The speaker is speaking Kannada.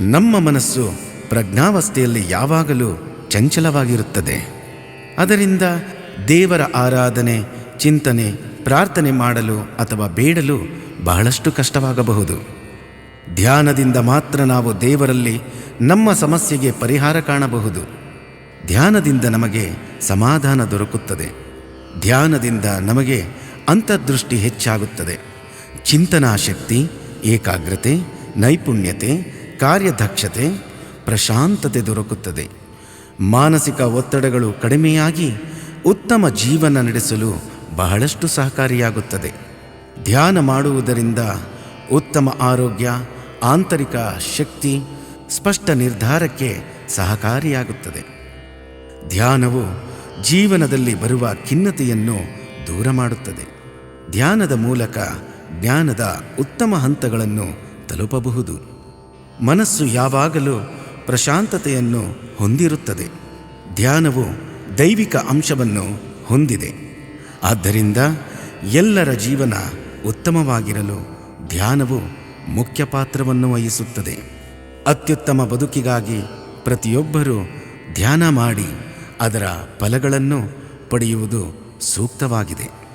ನಮ್ಮ ಮನಸ್ಸು ಪ್ರಜ್ಞಾವಸ್ಥೆಯಲ್ಲಿ ಯಾವಾಗಲೂ ಚಂಚಲವಾಗಿರುತ್ತದೆ. ಅದರಿಂದ ದೇವರ ಆರಾಧನೆ, ಚಿಂತನೆ, ಪ್ರಾರ್ಥನೆ ಮಾಡಲು ಅಥವಾ ಬೇಡಲು ಬಹಳಷ್ಟು ಕಷ್ಟವಾಗಬಹುದು. ಧ್ಯಾನದಿಂದ ಮಾತ್ರ ನಾವು ದೇವರಲ್ಲಿ ನಮ್ಮ ಸಮಸ್ಯೆಗೆ ಪರಿಹಾರ ಕಾಣಬಹುದು. ಧ್ಯಾನದಿಂದ ನಮಗೆ ಸಮಾಧಾನ ದೊರಕುತ್ತದೆ. ಧ್ಯಾನದಿಂದ ನಮಗೆ ಅಂತರ್ದೃಷ್ಟಿ ಹೆಚ್ಚಾಗುತ್ತದೆ. ಚಿಂತನಾ ಶಕ್ತಿ ಏಕಾಗ್ರತೆ, ನೈಪುಣ್ಯತೆ ಕಾರ್ಯದಕ್ಷತೆ ಪ್ರಶಾಂತತೆ ದೊರಕುತ್ತದೆ. ಮಾನಸಿಕ ಒತ್ತಡಗಳು ಕಡಿಮೆಯಾಗಿ ಉತ್ತಮ ಜೀವನ ನಡೆಸಲು ಬಹಳಷ್ಟು ಸಹಕಾರಿಯಾಗುತ್ತದೆ. ಧ್ಯಾನ ಮಾಡುವುದರಿಂದ ಉತ್ತಮ ಆರೋಗ್ಯ, ಆಂತರಿಕ ಶಕ್ತಿ, ಸ್ಪಷ್ಟ ನಿರ್ಧಾರಕ್ಕೆ ಸಹಕಾರಿಯಾಗುತ್ತದೆ. ಧ್ಯಾನವು ಜೀವನದಲ್ಲಿ ಬರುವ ಖಿನ್ನತೆಯನ್ನು ದೂರ ಮಾಡುತ್ತದೆ. ಧ್ಯಾನದ ಮೂಲಕ ಜ್ಞಾನದ ಉತ್ತಮ ಹಂತಗಳನ್ನು ತಲುಪಬಹುದು. ಮನಸ್ಸು ಯಾವಾಗಲೂ ಪ್ರಶಾಂತತೆಯನ್ನು ಹೊಂದಿರುತ್ತದೆ. ಧ್ಯಾನವು ದೈವಿಕ ಅಂಶವನ್ನು ಹೊಂದಿದೆ. ಆದ್ದರಿಂದ ಎಲ್ಲರ ಜೀವನ ಉತ್ತಮವಾಗಿರಲು ಧ್ಯಾನವು ಮುಖ್ಯ ಪಾತ್ರವನ್ನು ವಹಿಸುತ್ತದೆ. ಅತ್ಯುತ್ತಮ ಬದುಕಿಗಾಗಿ ಪ್ರತಿಯೊಬ್ಬರೂ ಧ್ಯಾನ ಮಾಡಿ ಅದರ ಫಲಗಳನ್ನು ಪಡೆಯುವುದು ಸೂಕ್ತವಾಗಿದೆ.